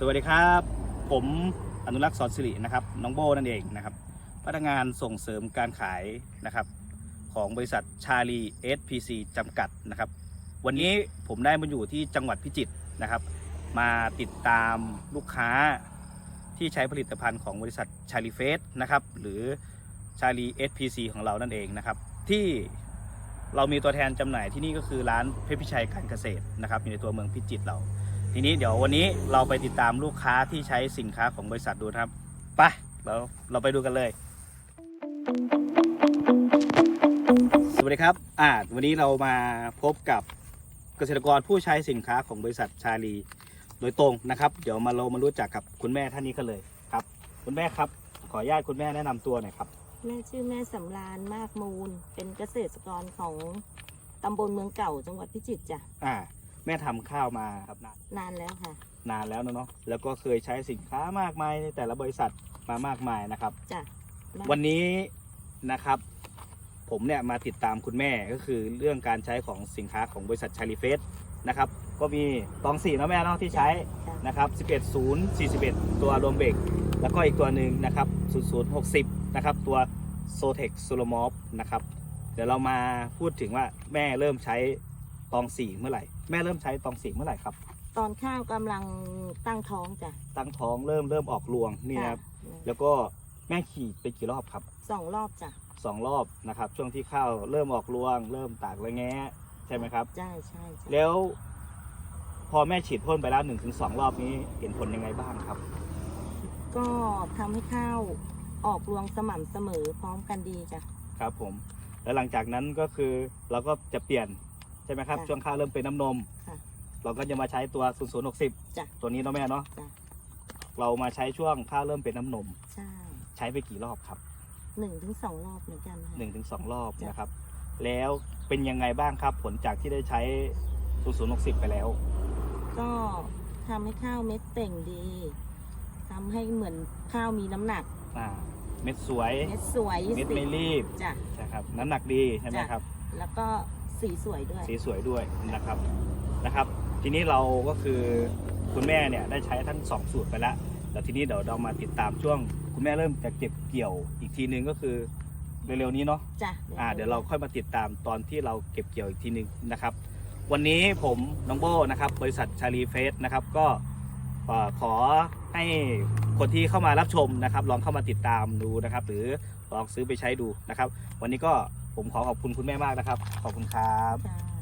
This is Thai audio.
สวัสดีครับ ผมอนุรักษ์สอนสิรินะครับน้องโบนั่นเองนะครับพนักงานส่งเสริมการขายนะครับของบริษัทชาลี SPC จำกัดนะครับ วันนี้ผมได้มาอยู่ที่จังหวัดพิจิตรนะครับ มาติดตามลูกค้าที่ใช้ผลิตภัณฑ์ของบริษัทชาลีเฟสนะครับหรือชาลี SPC ของเรานั่นเองนะครับ ที่เรามีตัวแทนจำหน่ายที่นี่ก็คือร้านเพชรพิชัยการเกษตรนะครับอยู่ในตัวเมืองพิจิตรเรา ทีนี้เดี๋ยววันนี้เราไปติดตามลูกค้าที่ใช้สินค้าของบริษัทดูนะครับไปเราเราไปดูกันเลย สวัสดีครับอ่าวันนี้เรามาพบกับเกษตรกรผู้ใช้สินค้าของบริษัทชาลี โดยตรงนะครับ เดี๋ยวมาเรามารู้จักกับคุณแม่ท่านนี้กันเลยครับ คุณแม่ครับ ขออนุญาตคุณแม่แนะนำตัวหน่อยครับ แม่ชื่อแม่สำราญมากมูล เป็นเกษตรกรของตำบลเมืองเก่าจังหวัดพิจิตรจ้ะ อ่า แม่ทำข้าวมาครับนานนานแล้วค่ะ นานแล้วนะเนาะแล้วก็เคยใช้สินค้ามากมายในแต่ละบริษัทมามากมายนะครับ จ้ะมาวันนี้นะครับ ผมเนี่ยมาติดตามคุณแม่ก็คือเรื่องการใช้ของสินค้าของบริษัทชาลีเฟสนะครับ ก็มีตองสี่นะแม่เนาะที่ใช้จ้ะนะครับ11 0 41 ตัวรวมเบรกแล้วก็อีกตัวหนึ่งนะครับ00 60 นะครับ ตัวโซเทคโซโลมอฟนะครับ เดี๋ยวเรามาพูดถึงว่าแม่เริ่มใช้ตองสี่เมื่อไหร่ แม่เริ่มใช้ตองสี่เมื่อไหร่ครับ ตอนข้าวกำลังตั้งท้องจ้ะตั้งท้องเริ่มเริ่มออกรวงนี่นะครับค่ะแล้วก็แม่ขี่ไปกี่รอบครับสองรอบจ้ะสองรอบนะครับ ช่วงที่ข้าวเริ่มออกรวง เริ่มตากระแงะใช่ไหมครับ ใช่ใช่จ้ะแล้ว พอแม่ฉีดพ่นไปแล้วหนึ่งถึงสองรอบนี้เห็นผลยังไงบ้างครับ ก็ทำให้ข้าวออกรวงสม่ำเสมอพร้อมกันดีจ้ะครับผม แล้วหลังจากนั้นก็คือเราก็จะเปลี่ยน ใช่ไหมครับค่ะช่วงข้าวเริ่มเป็นน้ำนม ค่ะเราก็จะมาใช้ตัว 0 0 6 จ้ะ 0 ตัวนี้เนาะแม่เนาะจ้ะเรามาใช้ช่วงข้าวเริ่มเป็นน้ำนม ใช่ใช้ไปกี่รอบครับหนึ่งถึงสองรอบเหมือนกันค่ะหนึ่งถึงสองรอบจ้ะ นะครับ แล้วเป็นยังไงบ้างครับ ผลจากที่ได้ใช้ 0 0 6 0 ไปแล้ว ก็ทำให้ข้าวเม็ดเต่งดีทำให้เหมือนข้าวมีน้ำหนัก อ่า เม็ดสวย เม็ดสวยเม็ดไม่รีบ จ้ะ ใช่ครับ น้ำหนักดีใช่ไหมจ้ะ ครับ แล้วก็ สีสวยด้วย สีสวยด้วยนะครับนะครับ ทีนี้เราก็คือคุณแม่เนี่ยได้ใช้ทั้งสองสูตรไปแล้วแล้วทีนี้เดี๋ยวเรามาติดตามช่วง คุณแม่เริ่มจะเก็บเกี่ยวอีกทีนึงก็คือเร็วๆนี้เนาะจ้ะอ่าเดี๋ยวเราค่อยมาติดตามตอนที่เราเก็บเกี่ยวอีกทีนึงนะครับ วันนี้ผมน้องโบนะครับ บริษัทชาลีเฟสนะครับก็เอ่อขอให้ คนที่เข้ามารับชมนะครับ ลองเข้ามาติดตามดูนะครับ หรือลองซื้อไปใช้ดูนะครับ วันนี้ก็ผมขอขอบคุณคุณแม่มากนะครับ ขอบคุณครับ จ้ะ